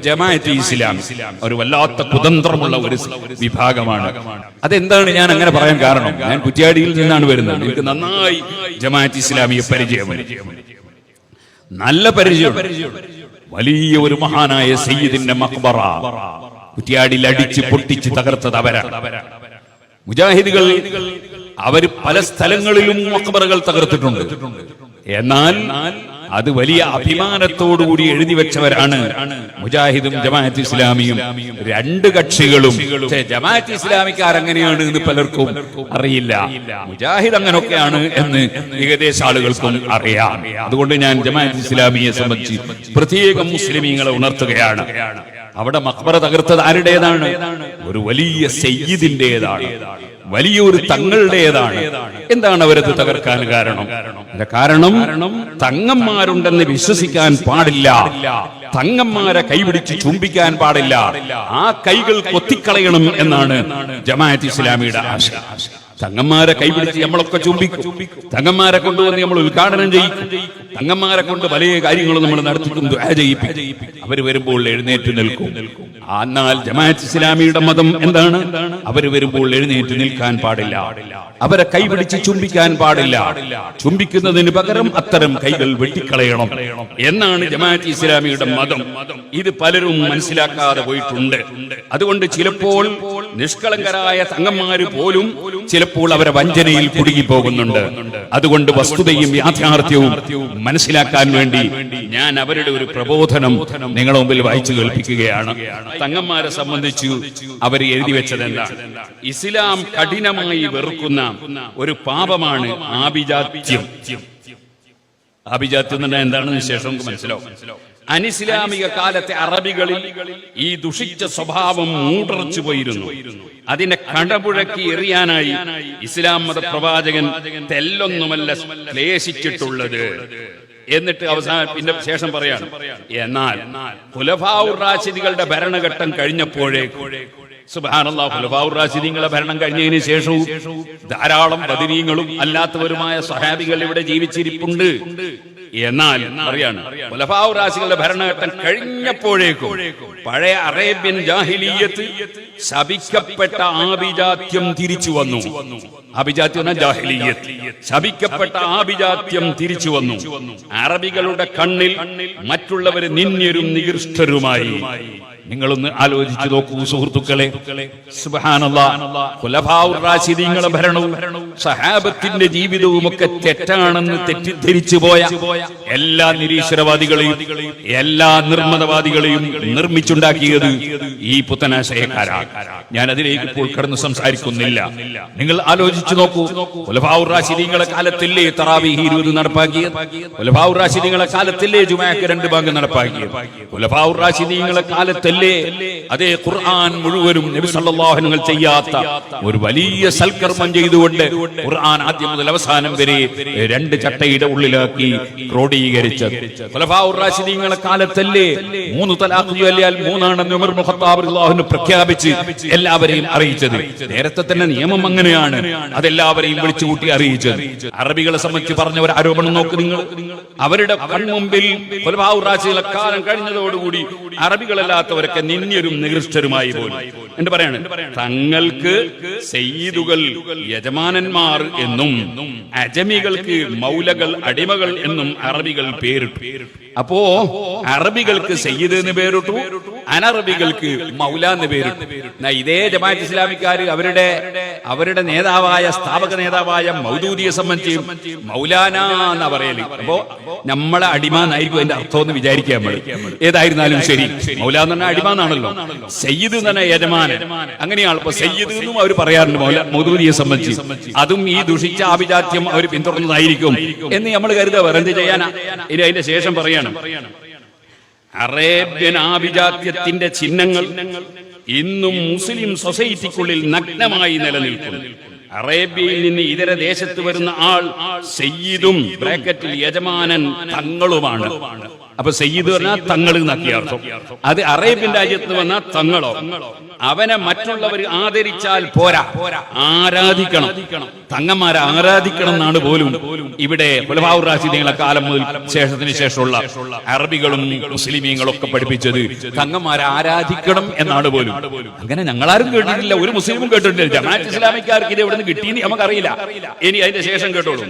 ജമാഅത്ത് ഇസ്ലാം ഒരു വല്ലാത്ത കുതന്ത്രമുള്ള ഒരു വിഭാഗമാണ്. അതെന്താണ് ഞാൻ അങ്ങനെ പറയാൻ കാരണം? ഞാൻ കുറ്റ്യാടിയിൽ നിന്നാണ് വരുന്നത്. എനിക്ക് നന്നായി ജമാഅത്ത് ഇസ്ലാമിയെ പരിചയമാണ് നല്ല പരിചയം വലിയ ഒരു മഹാനായ സയ്യിദിന്റെ മക്ബറ കുറ്റ്യാടിയിൽ അടിച്ച് പൊട്ടിച്ച് തകർത്തത് അവരാണ്. മുജാഹിദുകൾ അവർ പല സ്ഥലങ്ങളിലും മക്ബറകൾ തകർത്തിട്ടുണ്ട്. എന്നാൽ അത് വലിയ അഭിമാനത്തോടുകൂടി എഴുതി വെച്ചവരാണ് മുജാഹിദും ജമാഅത്ത് ഇസ്ലാമിയും രണ്ട് കക്ഷികളും. ജമാഅത്ത് ഇസ്ലാമിക്കാർ എങ്ങനെയാണ് എന്ന് പലർക്കും അറിയില്ല. മുജാഹിദ് അങ്ങനൊക്കെയാണ് എന്ന് ഏകദേശ ആളുകൾക്കും അറിയാം. അതുകൊണ്ട് ഞാൻ ജമാഅത്ത് ഇസ്ലാമിയെ സംബന്ധിച്ച് പ്രത്യേകം മുസ്ലിമീങ്ങളെ ഉണർത്തുകയാണ്. അവിടെ മക്ബറ തകർത്തത് ആരുടേതാണ്? ഒരു വലിയ സയ്യിദിന്റേതാണ് വലിയൊരു തങ്ങളുടേതാണ്. എന്താണ് അവരത് തകർക്കാൻ കാരണം? കാരണം? തങ്ങന്മാരുണ്ടെന്ന് വിശ്വസിക്കാൻ പാടില്ല. തങ്ങന്മാരെ കൈപിടിച്ച് ചുംബിക്കാൻ പാടില്ല. ആ കൈകൾ കൊത്തിക്കളയണം എന്നാണ് ജമാഅത്ത് ഇസ്ലാമിയുടെ ആശയം. തങ്ങന്മാരെ കൈപിടിച്ച് നമ്മളൊക്കെ ചുംബിക്കും. തങ്ങന്മാരെ കൊണ്ടുവന്ന് നമ്മൾ ഉദ്ഘാടനം ചെയ്യിക്കും തങ്ങന്മാരെ കൊണ്ട് പല കാര്യങ്ങളും നമ്മൾ നടത്തിക്കും അവർ ചെയ്യിപ്പിക്കും അവർ വരുമ്പോൾ എഴുന്നേറ്റ് നിൽക്കും. എന്നാൽ ജമാഅത്ത് ഇസ്ലാമിയുടെ മതം എന്താണ്? അവർ വരുമ്പോൾ എഴുന്നേറ്റ് നിൽക്കാൻ പാടില്ല. അവരെ കൈപിടിച്ച് ചുംബിക്കാൻ പാടില്ല. ചുംബിക്കുന്നതിന് പകരം അത്തരം കൈകൾ വെട്ടിക്കളയണം. എന്നാണ് ജമാഅത്ത് ഇസ്ലാമിയുടെ മതം. ഇത് പലരും മനസ്സിലാക്കാതെ പോയിട്ടുണ്ട്. അതുകൊണ്ട് ചിലപ്പോൾ നിഷ്കളങ്കരായ സംഘന്മാര് പോലും ചിലപ്പോൾ അവരെ വഞ്ചനയിൽ കുടുങ്ങി പോകുന്നുണ്ട് അതുകൊണ്ട് വസ്തുതയും യാഥാർത്ഥ്യവും മനസ്സിലാക്കാൻ വേണ്ടി ഞാൻ അവരുടെ ഒരു പ്രബോധനം നിങ്ങളുടെ മുമ്പിൽ വായിച്ചു കേൾപ്പിക്കുകയാണ്. തങ്ങന്മാരെ സംബന്ധിച്ചു അവർ എഴുതി വെച്ചത് എന്താണ് ഇസ്ലാം കഠിനമായി വെറുക്കുന്ന ഒരു പാപമാണ് ആഭിജാത്യം. ആഭിജാത്യം എന്താണെന്ന് ശേഷം നമുക്ക് മനസ്സിലാവും. അനിസ്ലാമിക കാലത്തെ അറബികളിൽ ഈ ദുഷിച്ച സ്വഭാവം മൂടറച്ചു പോയിരുന്നു. അതിനെ കടപുഴക്കി എറിയാനായി ഇസ്ലാം മത പ്രവാചകൻ തെല്ലൊന്നുമല്ല ക്ലേശിച്ചിട്ടുള്ളത്. എന്നിട്ട് അവസാനം പിന്നെ ശേഷം പറയാണ് എന്നാൽ ഖുലഫാഉർ റാഷിദികളുടെ ഭരണഘട്ടം ഖുലഫാഉർ റാഷിദീങ്ങളെ ഭരണം കഴിഞ്ഞതിന് ശേഷവും ധാരാളം ബദരീങ്ങളും അല്ലാത്തവരുമായ സഹാബികൾ ഇവിടെ ജീവിച്ചിരിപ്പുണ്ട്. എന്നാൽ അറിയാണ് ഖുലഫാഉർ ഭരണഘട്ടം കഴിഞ്ഞപ്പോഴേക്കും പഴയ അറേബ്യൻ ജാഹിലീയത്ത് ശപിക്കപ്പെട്ട ആഭിജാത്യം തിരിച്ചു വന്നു. അഭിജാത്യം ശപിക്കപ്പെട്ട ആഭിജാത്യം തിരിച്ചു വന്നു. അറബികളുടെ കണ്ണിൽ മറ്റുള്ളവര് നിന്യരും നികൃഷ്ടരുമായി. നിങ്ങളൊന്ന് ആലോചിച്ചു നോക്കൂ സുഹൃത്തുക്കളെ. റാശിദീങ്ങളെ ഭരണവും സഹാബത്തിന്റെ ജീവിതവും ഒക്കെ തെറ്റാണെന്ന് തെറ്റിദ്ധരിച്ചു പോയ എല്ലാ നിരീശ്വരവാദികളെയും എല്ലാ നിർമ്മതവാദികളെയും നിർമ്മിച്ചുണ്ടാക്കിയത് ഈ പുത്തനാശയക്കാരാണ് ഞാൻ അതിലേക്ക് ഇപ്പോൾ കടന്ന് സംസാരിക്കുന്നില്ല. നിങ്ങൾ ആലോചിച്ചു നോക്കൂ റാശിദീങ്ങളെ കാലത്തില്ലേ തറാവിഹി ഇരുപത് നടപ്പാക്കിയത് റാശിദീങ്ങളെ കാലത്തില്ലേ ജുമാക്ക് രണ്ട് ഭാഗം നടപ്പാക്കിയത് ഉലഭാവൂർ റാശിദീങ്ങളെ കാലത്തല്ലേ അതേ ഖുർആൻ മുഴുവനും നബി സല്ലല്ലാഹു വസല്ലം ചെയ്യാത്ത ഒരു വലിയ സൽക്കർമ്മം ചെയ്തുകൊണ്ട് ഖുർആൻ ആദ്യം മുതൽ അവസാനം വരെ രണ്ട് ചട്ടയുടെ ഉള്ളിലാക്കി ക്രോഡീകരിച്ചത്. ഖുലഫാഉർ റാഷിദീങ്ങളെ കാലത്തല്ലേ? മൂന്ന് തലാഖ് ചൊല്ലിയാൽ മൂന്നാണെന്ന് ഉമർ മുഖത്താബ് അൻഹു പ്രഖ്യാപിച്ച് എല്ലാവരെയും അറിയിച്ചത്. നേരത്തെ തന്നെ നിയമം അങ്ങനെയാണ്. അതെല്ലാവരെയും വിളിച്ചു കൂട്ടി അറിയിച്ചത്. അറബികളെ സംബന്ധിച്ച് പറഞ്ഞ ഒരു ആരോപണം നോക്ക് നിങ്ങൾ. അവരുടെ കൺമുമ്പിൽ ഖുലഫാഉർ റാഷിദീങ്ങളെ കാലം കഴിഞ്ഞതോടുകൂടി അറബികളല്ലാത്തവരൊക്കെ നിന്യരും നികൃഷ്ടരുമായി പോലും. എന്ന് പറയാണ്? തങ്ങൾക്ക് സെയ്തുകൾ യജമാനന്മാർ എന്നും അജമികൾക്ക് മൗലകൾ അടിമകൾ എന്നും അറബികൾ പേരിട്ടു. അപ്പോ അറബികൾക്ക് സയ്യിദ് എന്ന് പേരിട്ടു? അനറബികൾക്ക് മൗല എന്ന് എന്നാ ഇതേ ജമാഅത്ത് ഇസ്ലാമിക്കാർ അവരുടെ അവരുടെ നേതാവായ സ്ഥാപക നേതാവായ മൗദൂദിയെ സംബന്ധിച്ച് മൗലാന എന്ന് പറയൽ. അപ്പോ നമ്മളെ അടിമ എന്നായിരിക്കും അതിന്റെ അർത്ഥം എന്ന് വിചാരിക്കുക നമ്മൾ ഏതായിരുന്നാലും ശരി. മൗല എന്ന് പറഞ്ഞാൽ അടിമ സയ്യിദ് എന്ന് പറഞ്ഞാൽ യജമാനൻ. അങ്ങനെയാണ് അപ്പൊ സയ്യിദ് എന്നും അവർ പറയാറുണ്ട് മൗല മൗദൂദിയെ സംബന്ധിച്ച്. അതും ഈ ദുഷിച്ച ആഭിജാത്യം അവർ പിന്തുടർന്നതായിരിക്കും എന്ന് നമ്മൾ കരുതുക. എന്ത് ചെയ്യാനാ? ഇനി അതിന്റെ ശേഷം പറയാണ്. അറേബ്യൻ ആഭിജാത്യത്തിന്റെ ചിഹ്നങ്ങൾ ഇന്നും മുസ്ലിം സൊസൈറ്റിക്കുള്ളിൽ നഗ്നമായി നിലനിൽക്കുന്നു. അറേബ്യയിൽ നിന്ന് ഇതര ദേശത്ത് വരുന്ന ആൾ സയ്യിദും ബ്രാക്കറ്റിൽ യജമാനൻ തങ്ങളുമാണ്. അപ്പൊ സയ്യിദ് പറഞ്ഞാൽ തങ്ങൾ എന്നാക്കിയ അർത്ഥം. അത് അറേബ്യൻ രാജ്യത്ത് നിന്ന് പറഞ്ഞാൽ തങ്ങളോ അവനെ മറ്റുള്ളവർ ആദരിച്ചാൽ പോരാ. ആരാധിക്കണം. തങ്ങന്മാരെ ആരാധിക്കണം എന്നാണ് പോലും ഇവിടെ പുലഭാവൂർ കാലം മുതൽ ശേഷത്തിന് ശേഷമുള്ള അറബികളും മുസ്ലിമീങ്ങളും ഒക്കെ പഠിപ്പിച്ചത് തങ്ങന്മാരെ ആരാധിക്കണം എന്നാണ് പോലും. അങ്ങനെ ഞങ്ങളാരും കേട്ടിട്ടില്ല. ഒരു മുസ്ലിമും കേട്ടിട്ടില്ല. ജമാഅത്ത് ഇസ്ലാമിക്കാർക്ക് ഇത് എവിടെ നിന്ന് കിട്ടിയെന്ന് നമുക്കറിയില്ല. ഇനി അതിന്റെ ശേഷം കേട്ടോളൂ.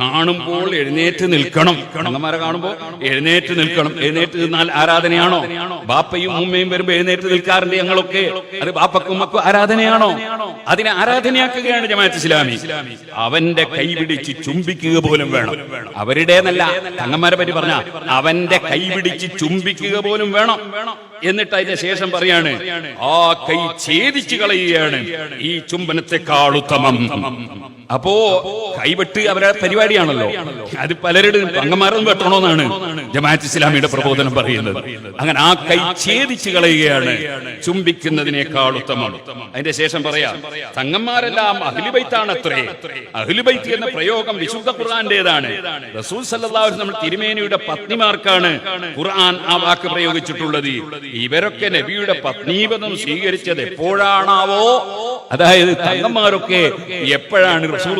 കാണുമ്പോൾ എഴുന്നേറ്റ് നിൽക്കണം. തങ്ങന്മാരെ കാണുമ്പോൾ എഴുന്നേറ്റ് നിൽക്കണം എഴുന്നേറ്റ് നിന്നാൽ ആരാധനയാണോ? ബാപ്പയും ഉമ്മയും വരുമ്പോ എഴുന്നേറ്റ് നിൽക്കാറുണ്ട് ഞങ്ങളൊക്കെ? അത് ബാപ്പക്കും ഉമ്മക്കും ആരാധനയാണോ? അതിനെ ആരാധനയാക്കുകയാണ് ജമാഅത്ത് ഇസ്ലാമി. അവന്റെ കൈ പിടിച്ച് ചുംബിക്കുക പോലും വേണം. അവരുടേന്നല്ല തങ്ങന്മാരെ പറ്റി പറഞ്ഞ അവന്റെ കൈ പിടിച്ച് ചുംബിക്കുക പോലും വേണം. എന്നിട്ട് അതിന്റെ ശേഷം പറയാണ് ആ കൈ ഛേദിച്ചു കളയുകയാണ്. ഈ ചുംബനത്തെക്കാൾ ഉത്തമം. അപ്പോ കൈവെട്ട് അവരുടെ പരിപാടിയാണല്ലോ. അത് പലരുടെ അംഗന്മാരൊന്നും വെട്ടണമെന്നാണ് ജമാഅത്ത് ഇസ്ലാമിയുടെ പ്രബോധനം പറയുന്നത്. അങ്ങനെ ആ കൈ ഛേദിച്ചു കളയുകയാണ്. ചുംബിക്കുന്നതിനേക്കാൾ ഉത്തമം. അതിന്റെ ശേഷം പറയാം തങ്ങന്മാരെല്ലാം അഹ്ലുബൈത്താണ് അത്രേ അഹ്ലുബൈത്ത് എന്ന പ്രയോഗം വിശുദ്ധ ഖുർആന്റേതാണ്. റസൂൽ സല്ലല്ലാഹു വസല്ലം തിരുമേനിയുടെ പത്നിമാർക്കാണ് ഖുർആൻ ആ വാക്ക് പ്രയോഗിച്ചിട്ടുള്ളത്. ഇവരൊക്കെ നബിയുടെ പത്നീപദം സ്വീകരിച്ചത് എപ്പോഴാണാവോ? അതായത് തങ്ങന്മാരൊക്കെ എപ്പോഴാണ് റസൂൽ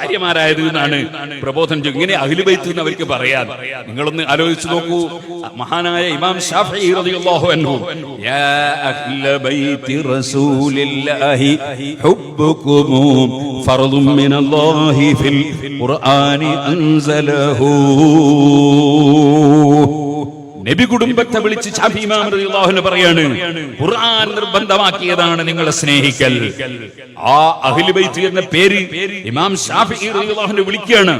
ഭാര്യമാരായത് എന്നാണ് പ്രബോധനം ഇങ്ങനെ അഖിലുബൈത്ത് എന്ന് അവർക്ക് പറയാൻ. നിങ്ങളൊന്ന് ആലോചിച്ച് നോക്കൂ. മഹാനായ ഇമാം ഷാഫി അൻഹു. യാ റസൂലില്ലാഹി ഫർദും മിനല്ലാഹി ഫിൽ ഖുർആനി അൻസലഹു. നബി കുടുംബത്തെ വിളിച്ച് പറയാണ് ഖുർആൻ നിർബന്ധമാക്കിയതാണ് നിങ്ങളെ സ്നേഹിക്കൽ. ആ അഹ്ലു ബൈത്ത് എന്ന പേര് ഇമാം ഷാഫി വിളിക്കുകയാണ്.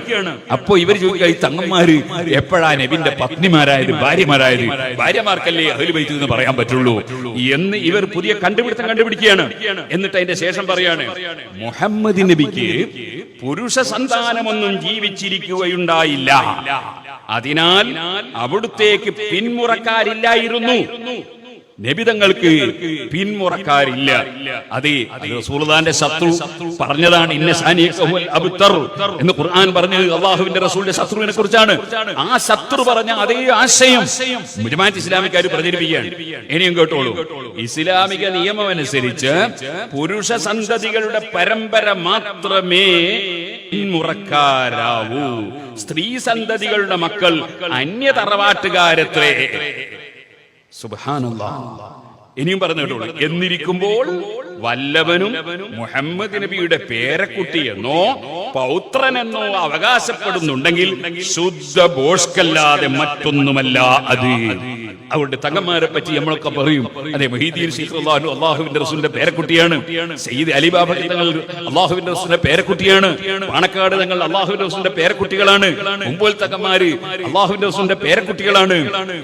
അപ്പോ ഇവർ ചോദിക്കുക ഈ തങ്ങന്മാര് എപ്പോഴാ നബിന്റെ പത്നിമാരായത് ഭാര്യമാരായത്? ഭാര്യമാർക്കല്ലേ അഹ്ലു ബൈത്ത് എന്ന് പറയാൻ പറ്റുള്ളൂ. എന്ന് ഇവർ പുതിയ കണ്ടുപിടുത്തം കണ്ടുപിടിക്കുകയാണ്. എന്നിട്ട് അതിന്റെ ശേഷം പറയാണ് മുഹമ്മദ് നബിക്ക് പുരുഷ സന്താനമൊന്നും ജീവിച്ചിരിക്കുകയുണ്ടായില്ല. അതിനാൽ അവിടുത്തേക്ക് പിന്മുറക്കാരില്ലായിരുന്നു നബിതങ്ങൾക്ക് പിന്മുറക്കാരില്ല അതെ റസൂൽദാന്റെ ശത്രു പറഞ്ഞതാണ് ഇന്ന സാനി അബ്തർ എന്ന് ഖുർആൻ പറഞ്ഞത് അള്ളാഹുവിന്റെ റസൂലിന്റെ ശത്രുവിനെ കുറിച്ചാണ്. ആ ശത്രു പറഞ്ഞ അതേ ആശയം മുജമാറ്റ് ഇസ്ലാമിക്കാർ പ്രചരിപ്പിക്കുകയാണ് ഇനിയും കേട്ടോളൂ. ഇസ്ലാമിക നിയമം അനുസരിച്ച് പുരുഷ സന്തതികളുടെ പരമ്പര മാത്രമേ പിന്മുറക്കാരാവൂ സ്ത്രീ സന്തതികളുടെ മക്കൾ അന്യ തറവാട്ടുകാരത്രേ ഇനിയും പറഞ്ഞു കേട്ടോളൂ എന്നിരിക്കുമ്പോൾ വല്ലവനും മുഹമ്മദ് നബിയുടെ പേരക്കുട്ടിയെന്നോ പൗത്രനെന്നോ അവകാശപ്പെടുന്നുണ്ടെങ്കിൽ ശുദ്ധ ബോഷ്കല്ലാതെ മറ്റൊന്നുമല്ല അത്. അതുകൊണ്ട് തങ്ങന്മാരെ പറ്റി നമ്മളൊക്കെ പറയും. അതെ മൊഹീദീൻ ശൈഖ് അള്ളാഹു അള്ളാഹുവിന്റെ റസൂലിന്റെ പേരക്കുട്ടിയാണ്. സയ്യിദ് അലിബാബ തങ്ങൾ അള്ളാഹുവിന്റെ റസൂലിന്റെ പേരക്കുട്ടിയാണ്. പാണക്കാട് തങ്ങൾ അള്ളാഹുവിന്റെ റസൂലിന്റെ പേരക്കുട്ടികളാണ്. മുമ്പോൾ തങ്ങന്മാര് അള്ളാഹുവിന്റെ റസൂലിന്റെ പേരക്കുട്ടികളാണ്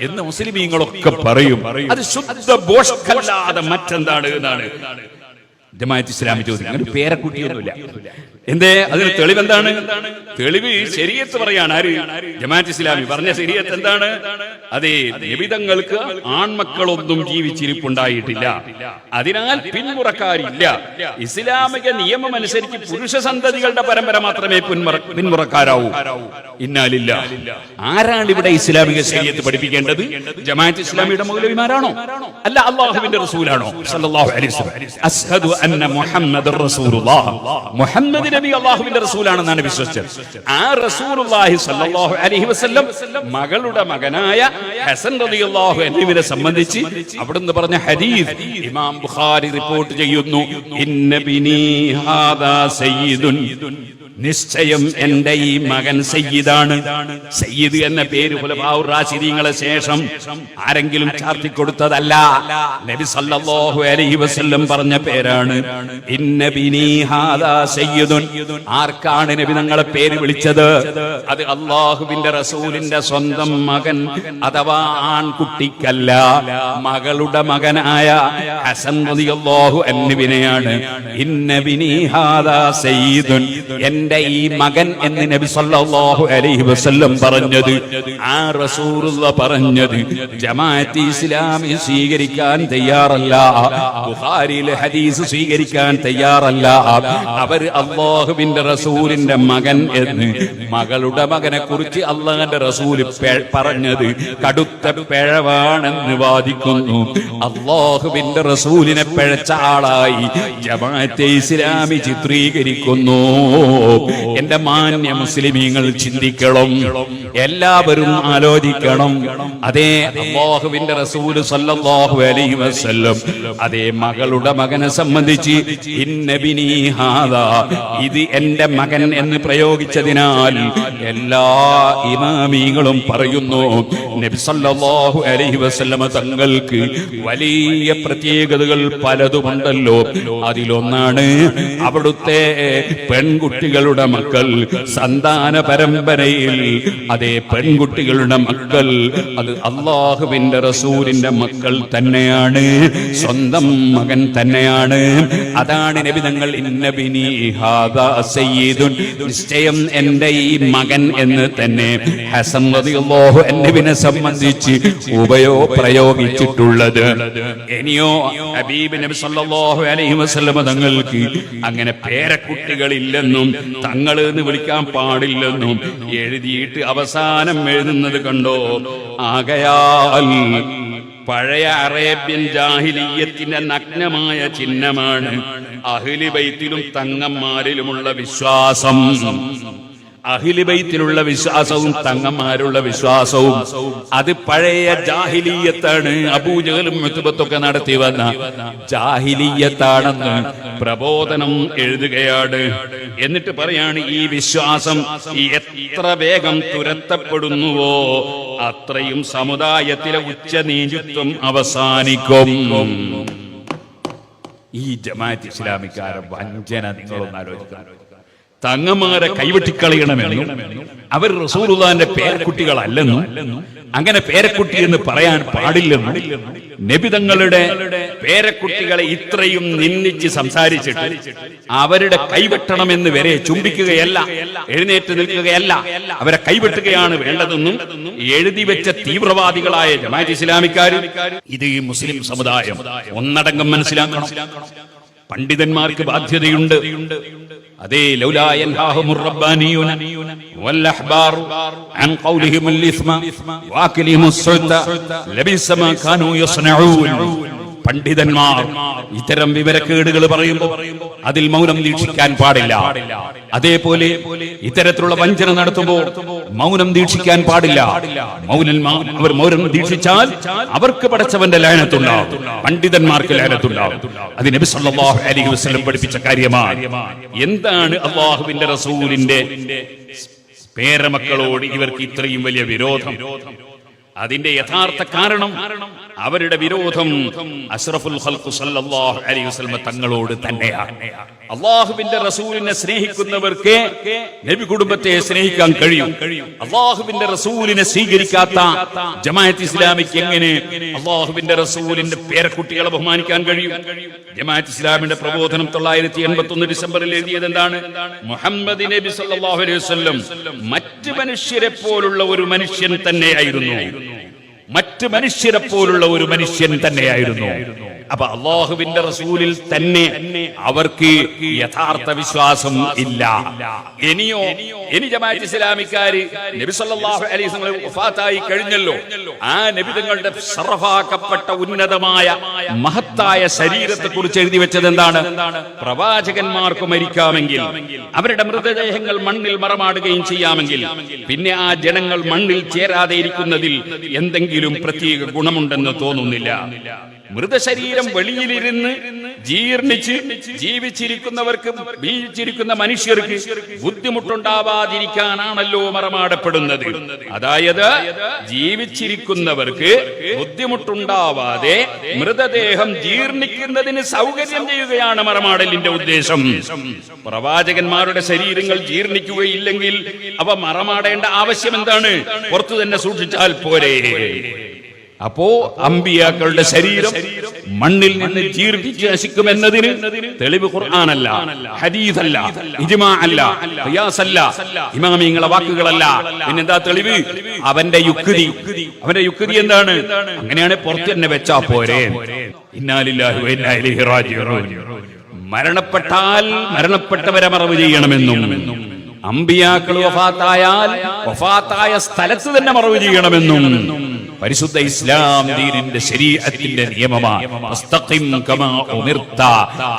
എന്ന് മുസ്ലിമീങ്ങളൊക്കെ പറയും. അത് ശുദ്ധ ബോഷ്കല്ലാതെ മറ്റെന്താണ് എന്നാണ്. ജമാഅത്ത് ഇസ്ലാമി ചോദിക്കും അങ്ങനെ പേരക്കുട്ടിയൊന്നുമില്ല. എന്തേ? അതിന് തെളിവ് എന്താണ്? തെളിവ് ശരീരത്ത് പറയാണ് ആര്? ജമാഅത്ത് ഇസ്ലാമി പറഞ്ഞ ശരീരത്ത് എന്താണ്? അതെ നിബിതങ്ങൾക്ക് ആൺമക്കളൊന്നും ജീവിച്ചിരിപ്പുണ്ടായിട്ടില്ല. അതിനാൽ പിന്മുറക്കാരില്ല. ഇസ്ലാമിക നിയമം അനുസരിച്ച് പുരുഷ സന്തതികളുടെ പരമ്പര മാത്രമേ പിന്മുറ പിന്മുറക്കാരാവൂ. ഇന്നാലില്ല. ആരാണ് ഇവിടെ ഇസ്ലാമിക ശരീരത്ത് പഠിപ്പിക്കേണ്ടത്? ജമാഅത്ത് ഇസ്ലാമിയുടെ മൗലവിമാരാണോ? അല്ല അള്ളാഹുവിന്റെ റസൂലാണോ? സല്ലല്ലാഹു അലൈഹി നബി അള്ളാഹുവിന്റെ റസൂലാണെന്നാണ് വിശ്വസിച്ചത്. ആ റസൂലുള്ളാഹി സല്ലല്ലാഹു അലൈഹി വസല്ലം മകളുടെ മകനായ ഹസൻ റളിയല്ലാഹു അൻഹുവിനെ സംബന്ധിച്ച് അവിടുന്ന് പറഞ്ഞ ഹദീസ് ഇമാം ബുഖാരി റിപ്പോർട്ട് ചെയ്യുന്നു. ഇന്ന ബിനി ഹാദാ സയ്യിദുൻ നിശ്ചയം എന്റെ ഈ മകൻ സയ്യിദാണ്. സയ്യിദ് എന്ന പേര് റാശിദീങ്ങളെ ശേഷം ആരെങ്കിലും ചാർത്തി കൊടുത്തതല്ല നബി സല്ലല്ലാഹു അലൈഹി വസല്ലം പറഞ്ഞ പേരാണ്. ഇന്നബിനി ഹാദാ സയ്യിദുൻ. ആർക്കാണ് നബി തങ്ങളെ പേര് വിളിച്ചത്? അത് അള്ളാഹുവിന്റെ റസൂലിന്റെ സ്വന്തം മകൻ അഥവാ ആൺകുട്ടിക്കല്ല മകളുടെ മകനായ ഹസൻ റളിയല്ലാഹു അൻഹുവിനെയാണ്. ഇന്നബിനി ഹാദാ സയ്യിദുൻ. എന്റെ ഈ മകൻ എന്ന് നബി സല്ലല്ലാഹു അലൈഹി വസല്ലം പറഞ്ഞത്. ആ റസൂലുള്ള പറഞ്ഞത്. ജമാഅത്തി ഇസ്ലാമി സ്വീകരിക്കാൻ തയ്യാറല്ല. ബുഖാരിയിലെ ഹദീസ് സ്വീകരിക്കാൻ തയ്യാറല്ല. അവർ അള്ളാഹുവിന്റെ റസൂലിന്റെ മകൻ എന്ന് മകളുടെ മകനെ കുറിച്ച് അള്ളാഹന്റെ റസൂൽ പറഞ്ഞത് കടുത്ത പിഴവാണെന്ന് വാദിക്കുന്നു. അള്ളാഹുവിന്റെ റസൂലിനെ പിഴച്ച ആളായി ജമാഅത്തെ ഇസ്ലാമി ചിത്രീകരിക്കുന്നു. എന്റെ മാന്യ മുസ്ലിമീങ്ങൾ ചിന്തിക്കണം. എല്ലാവരും ആലോചിക്കണം. അതേ അള്ളാഹുവിന്റെ റസൂൽ സല്ലല്ലാഹു അലൈഹി വസല്ലം അതേ മകളുടെ മകനെ സംബന്ധിച്ച് ഇന്നബിനി ഹാദാ ഇത് എന്റെ മകൻ എന്ന് പ്രയോഗിച്ചതിനാൽ എല്ലാ ഇമാമീങ്ങളും പറയുന്നു നബി സല്ലല്ലാഹു അലൈഹി വസല്ലമ തങ്ങൾക്ക് വലിയ പ്രത്യേകതകൾ പലതുമുണ്ടല്ലോ. അതിലൊന്നാണ് അവിടുത്തെ പെൺകുട്ടികളുടെ മക്കൾ സന്താന പരമ്പരയിൽ അതേ പെൺകുട്ടികളുടെ മക്കൾ അത് അള്ളാഹുവിന്റെ റസൂലിന്റെ മക്കൾ തന്നെയാണ് സ്വന്തം മകൻ തന്നെയാണ്. അതാണ് നബി തങ്ങൾ നിശ്ചയം എന്റെ ഈ മകൻ എന്ന് തന്നെ ഹസൻ അൻഹുവിനെ സംബന്ധിച്ച് ഉപയോ പ്രയോഗിച്ചിട്ടുള്ളത്. ഇനിയോ ഹബീബ് നബി സല്ലല്ലാഹു അലൈഹി വസല്ലം തങ്ങൾക്ക് അങ്ങനെ പേരക്കുട്ടികളില്ലെന്നും തങ്ങൾ എന്ന് വിളിക്കാൻ പാടില്ലെന്നും എഴുതിയിട്ട് അവസാനം എഴുതുന്നത് കണ്ടോ? ആകയാൽ പഴയ അറേബ്യൻ ജാഹിലീയത്തിന്റെ നഗ്നമായ ചിഹ്നമാണ് അഹ്ലി ബൈത്തിലും തങ്ങന്മാരിലുമുള്ള വിശ്വാസം. അഹിലിബൈത്തിലുള്ള വിശ്വാസവും തങ്ങന്മാരുള്ള വിശ്വാസവും. അത് പഴയ ജാഹിലീയത്താണ്. അബൂജഹലും മുത്തുബത്തൊക്കെ നടത്തി വന്ന ജാഹിലീയത്താണെന്ന് പ്രബോധനം എഴുതുകയാണ്. എന്നിട്ട് പറയാണ് ഈ വിശ്വാസം എത്ര വേഗം തുരത്തപ്പെടുന്നുവോ അത്രയും സമുദായത്തിലെ ഉച്ചനീചിത്വം അവസാനിക്കും. ഈ ജമാഅത്ത് ഇസ്ലാമിക്കാരെ വഞ്ചന നിങ്ങളൊന്ന് തങ്ങന്മാരെ കൈവെട്ടിക്കളയണമെന്നും അവർ റസൂലുള്ളാന്റെ പേരക്കുട്ടികളല്ലെന്നും അങ്ങനെ പേരക്കുട്ടി എന്ന് പറയാൻ പാടില്ലെന്നും നബിതങ്ങളുടെ പേരക്കുട്ടികളെ ഇത്രയും നിന്ദിച്ച് സംസാരിച്ചിട്ട് അവരുടെ കൈവെട്ടണമെന്ന് വരെ ചുംബിക്കുകയല്ല എഴുന്നേറ്റ് നിൽക്കുകയല്ല അവരെ കൈവെട്ടുകയാണ് വേണ്ടതെന്നും എഴുതി വെച്ച തീവ്രവാദികളായ ജമാഅത്ത് ഇസ്ലാമിക്കാർ ഇത് ഈ മുസ്ലിം സമുദായം ഒന്നടങ്കം മനസ്സിലാക്കണം. പണ്ഡിതന്മാർക്ക് ബാധ്യതയുണ്ട്. അതേ ലൗലാ പണ്ഡിതന്മാർ ഇത്തരം വിവരക്കേടുകൾ പറയുമ്പോൾ അതിൽ മൗനം ദീക്ഷിക്കാൻ പാടില്ല. അതേപോലെ ഇത്തരത്തിലുള്ള വഞ്ചന നടത്തുമ്പോൾ മൗനം ദീക്ഷിക്കാൻ പാടില്ല. അവർ മൗനം ദീക്ഷിച്ചാൽ അവർക്ക് പഠിച്ചവന്റെ ലയനത്തുണ്ടാവും. പണ്ഡിതന്മാർക്ക് ലയനത്തുണ്ടാവും. അത് നബി സല്ലല്ലാഹു അലൈഹി വസല്ലം പഠിപ്പിച്ച കാര്യമാണ്. എന്താണ് അള്ളാഹുവിന്റെ റസൂലിന്റെ പേരമക്കളോട് ഇവർക്ക് ഇത്രയും വലിയ വിരോധം? അതിന്റെ യഥാർത്ഥ കാരണം അവരുടെ വിരോധം അഷ്റഫുൽ ഖൽഖു സല്ലല്ലാഹു അലൈഹി വസല്ലം തങ്ങളോട് തന്നെയാണ് അള്ളാഹുവിന്റെ റസൂലിനെ സ്നേഹിക്കുന്നവർക്ക് നബി കുടുംബത്തെ സ്നേഹിക്കാൻ കഴിയും. അള്ളാഹുവിന്റെ റസൂലിനെ സ്വീകരിക്കാത്ത ജമാഅത്ത് ഇസ്ലാമിക്ക് എങ്ങനെ അള്ളാഹുവിന്റെ റസൂലിന്റെ പേരക്കുട്ടികളെ ബഹുമാനിക്കാൻ കഴിയും? ജമാഅത്ത് ഇസ്ലാമിന്റെ പ്രബോധനം തൊള്ളായിരത്തി എൺപത്തി ഒന്ന് ഡിസംബറിൽ എഴുതിയത് എന്താണ്? മുഹമ്മദ് നബി സല്ലല്ലാഹു അലൈഹി വസല്ലം മറ്റ് മനുഷ്യരെ പോലുള്ള ഒരു മനുഷ്യൻ തന്നെയായിരുന്നു. മറ്റ് മനുഷ്യരെ പോലുള്ള ഒരു മനുഷ്യൻ തന്നെയായിരുന്നു. അപ്പൊ അള്ളാഹുവിന്റെ റസൂലിൽ തന്നെ അവർക്ക് യഥാർത്ഥ വിശ്വാസം ഇല്ല. ഇനിയോ ഇനി ജമാഅത്ത് ഇസ്ലാമിക്കാര് നബി സല്ലല്ലാഹു അലൈഹി വസല്ലം വഫാത്തായി കഴിഞ്ഞല്ലോ. ആ നബി തങ്ങളുടെ സർഫാക്കപ്പെട്ട ഉന്നതമായ മഹത്തായ ശരീരത്തെ കുറിച്ച് എഴുതി വെച്ചത് എന്താണ്? പ്രവാചകന്മാർക്ക് മരിക്കാമെങ്കിൽ അവരുടെ മൃതദേഹങ്ങൾ മണ്ണിൽ മറമാടുകയും ചെയ്യാമെങ്കിൽ പിന്നെ ആ ജനങ്ങൾ മണ്ണിൽ ചേരാതെ ഇരിക്കുന്നതിൽ എന്തെങ്കിലും പ്രത്യേക ഗുണമുണ്ടെന്ന് തോന്നുന്നില്ല. മൃതശരീരം വെളിയിലിരുന്ന് ജീർണിച്ച് ജീവിച്ചിരിക്കുന്നവർക്ക് ജീവിച്ചിരിക്കുന്ന മനുഷ്യർക്ക് ബുദ്ധിമുട്ടുണ്ടാവാതിരിക്കാനാണല്ലോ മറമാടപ്പെടുന്നത്. അതായത് ജീവിച്ചിരിക്കുന്നവർക്ക് ബുദ്ധിമുട്ടുണ്ടാവാതെ മൃതദേഹം ജീർണിക്കുന്നതിന് സൗകര്യം ചെയ്യുകയാണ് മറമാടലിന്റെ ഉദ്ദേശം. പ്രവാചകന്മാരുടെ ശരീരങ്ങൾ ജീർണിക്കുകയില്ലെങ്കിൽ അവ മറമാടേണ്ട ആവശ്യം എന്താണ്? പുറത്തു തന്നെ സൂക്ഷിച്ചാൽ പോരെ. അപ്പോ അമ്പിയാക്കളുടെ ശരീരം മണ്ണിൽ നിന്ന് ജീർണിച്ച് നശിക്കുമെന്നതിന് തെളിവ് ഖുർആാനല്ല ഹരീതല്ല ഇജ്മാ അല്ല ഖിയാസ് അല്ല ഇമാമിങ്ങളെ വാക്കുകളല്ല. പിന്നെന്താ തെളിവ്? അവന്റെ യുക്തി. അവന്റെ യുക്തി എന്താണ്? അങ്ങനെയാണ് പുറത്ത് തന്നെ വെച്ചാ പോരെ. മരണപ്പെട്ടാൽ മരണപ്പെട്ടവരെ മറവ് ചെയ്യണമെന്നും അമ്പിയാക്കൾ വഫാത്തായാൽ വഫാത്തായ സ്ഥലത്ത് തന്നെ മറവ് ചെയ്യണമെന്നും പരിശുദ്ധ ഇസ്ലാം ദീനിന്റെ ശരീരത്തിന്റെ നിയമമാണ്.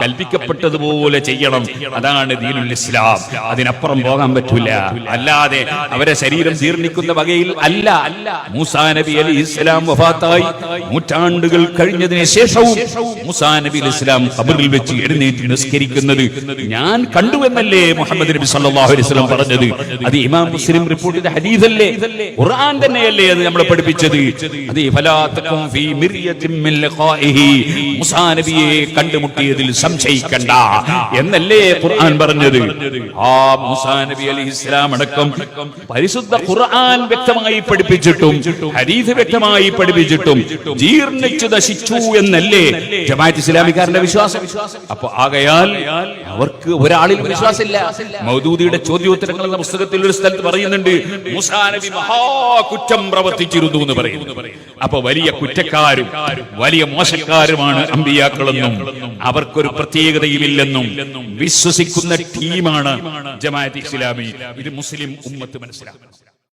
കൽപ്പിക്കപ്പെട്ടതുപോലെ ചെയ്യണം. അതാണ് ദീനുൽ ഇസ്ലാം. അതിനപ്പുറം പോകാൻ പറ്റൂല. അല്ലാതെ അവരെ ശരീരം ജീർണിക്കുന്ന വകയിൽ അല്ല. മൂസാ നബി അലി ഇസ്ലാം വഫാത്തായി. നൂറ്റാണ്ടുകൾ കഴിഞ്ഞതിന് ശേഷവും മൂസാ നബി അലി ഇസ്ലാം ഖബറിൽ വെച്ച് എഴുന്നേറ്റ് നിസ്കരിക്കുന്നത് ഞാൻ കണ്ടുവെന്നല്ലേ മുഹമ്മദ് നബി സല്ലല്ലാഹു അലൈഹി വസല്ലം പറഞ്ഞത്? അത് ഇമാം മുസ്ലിം റിപ്പോർട്ട് ചെയ്ത ഹദീസല്ലേ? ഖുർആൻ തന്നെയല്ലേ അത് നമ്മളെ പഠിപ്പിച്ചത്? അത് ഫലാ ഫീ മിർയത്തിൻ മിൻ ലിഖാഇഹി. മൂസാ നബിയെ കണ്ടുമുട്ടിയതിൽ സംശയിക്കണ്ട എന്നല്ലേ ഖുർആൻ പറഞ്ഞത്? ആ മൂസാ നബി അലൈഹി ഇസ്ലാം അടക്കം പരിശുദ്ധ ഖുർആൻ വ്യക്തമായി പഠിപ്പിച്ചിട്ടും ഹദീസ് വ്യക്തമായി പഠിപ്പിച്ചിട്ടും ജീർണിച്ചു നശിച്ചു എന്നല്ലേ ജമാഅത്ത് ഇസ്ലാമിക്കാരന്റെ വിശ്വാസം? അപ്പൊ ആകയാൽ അവർക്ക് ഒരാളിൽ വിശ്വാസമില്ല. മൗദൂദിയുടെ ചോദ്യോത്തരങ്ങൾ എന്ന പുസ്തകത്തിൽ ഒരു സ്ഥലത്ത് പറയുന്നുണ്ട് മൂസാ നബി മഹാകുറ്റം പ്രവർത്തിച്ചിരുന്നു എന്ന് പറയുന്നു അപ്പൊ വലിയ കുറ്റക്കാരും വലിയ മോശക്കാരുമാണ് അമ്പിയാക്കളെന്നും അവർക്കൊരു പ്രത്യേകതയുമില്ലെന്നും വിശ്വസിക്കുന്ന ടീമാണ് ജമാഅത്ത് ഇസ്ലാമി. ഇത് മുസ്ലിം ഉമ്മത്ത് മനസ്സിലാക്കണം.